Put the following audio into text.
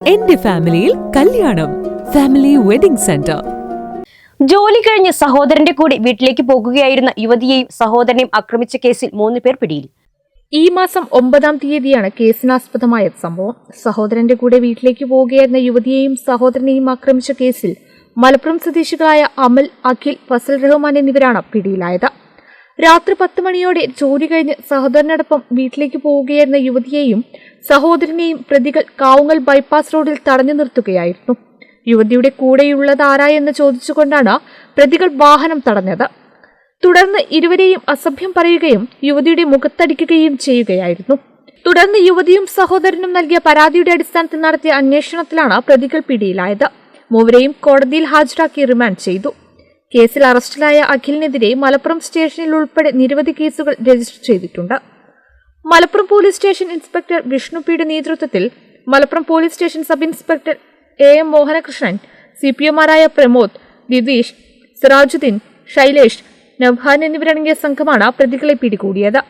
എന്റെ ഫാമിലിയിൽ കല്യാണം. Family wedding centre. ജോലി കഴിഞ്ഞ് സഹോദരന്റെ കൂടെ വീട്ടിലേക്ക് പോകുകയായിരുന്ന യുവതിയെയും സഹോദരനെയും ആക്രമിച്ച കേസിൽ മൂന്ന് പേർ പിടിയിൽ. ഈ മാസം ഒമ്പതാം തീയതിയാണ് കേസിനാസ്പദമായ സംഭവം. സഹോദരന്റെ കൂടെ വീട്ടിലേക്ക് പോകുകയായിരുന്ന യുവതിയെയും സഹോദരനെയും ആക്രമിച്ച കേസിൽ മലപ്പുറം സ്വദേശികളായ അമൽ അഖിൽ ഫസൽ റഹ്മാൻ എന്നിവരാണ് പിടിയിലായത്. രാത്രി പത്ത് മണിയോടെ ജോലി കഴിഞ്ഞ് സഹോദരനോടൊപ്പം വീട്ടിലേക്ക് പോവുകയായിരുന്ന യുവതിയെയും സഹോദരനെയും പ്രതികൾ കാവുങ്ങൽ ബൈപ്പാസ് റോഡിൽ തടഞ്ഞു നിർത്തുകയായിരുന്നു. യുവതിയുടെ കൂടെയുള്ളത് ആരായെന്ന് ചോദിച്ചുകൊണ്ടാണ് പ്രതികൾ വാഹനം തടഞ്ഞത്. തുടർന്ന് ഇരുവരെയും അസഭ്യം പറയുകയും യുവതിയുടെ മുഖത്തടിക്കുകയും ചെയ്യുകയായിരുന്നു. തുടർന്ന് യുവതിയും സഹോദരനും നൽകിയ പരാതിയുടെ അടിസ്ഥാനത്തിൽ നടത്തിയ അന്വേഷണത്തിലാണ് പ്രതികൾ പിടിയിലായത്. മൂവരെയും കോടതിയിൽ ഹാജരാക്കി റിമാൻഡ് ചെയ്തു. കേസിൽ അറസ്റ്റിലായ അഖിലിനെതിരെ മലപ്പുറം സ്റ്റേഷനിൽ ഉൾപ്പെടെ നിരവധി കേസുകൾ രജിസ്റ്റർ ചെയ്തിട്ടുണ്ട്. മലപ്പുറം പോലീസ് സ്റ്റേഷൻ ഇൻസ്പെക്ടർ വിഷ്ണുപിയുടെ നേതൃത്വത്തിൽ Malappuram police station sub inspector A M Mohanakrishnan C P എമാരായ Pramod Dhitheesh Sirajuddin Shailesh Navhan എന്നിവരടങ്ങിയ സംഘമാണ് പ്രതികളെ പിടികൂടിയത്.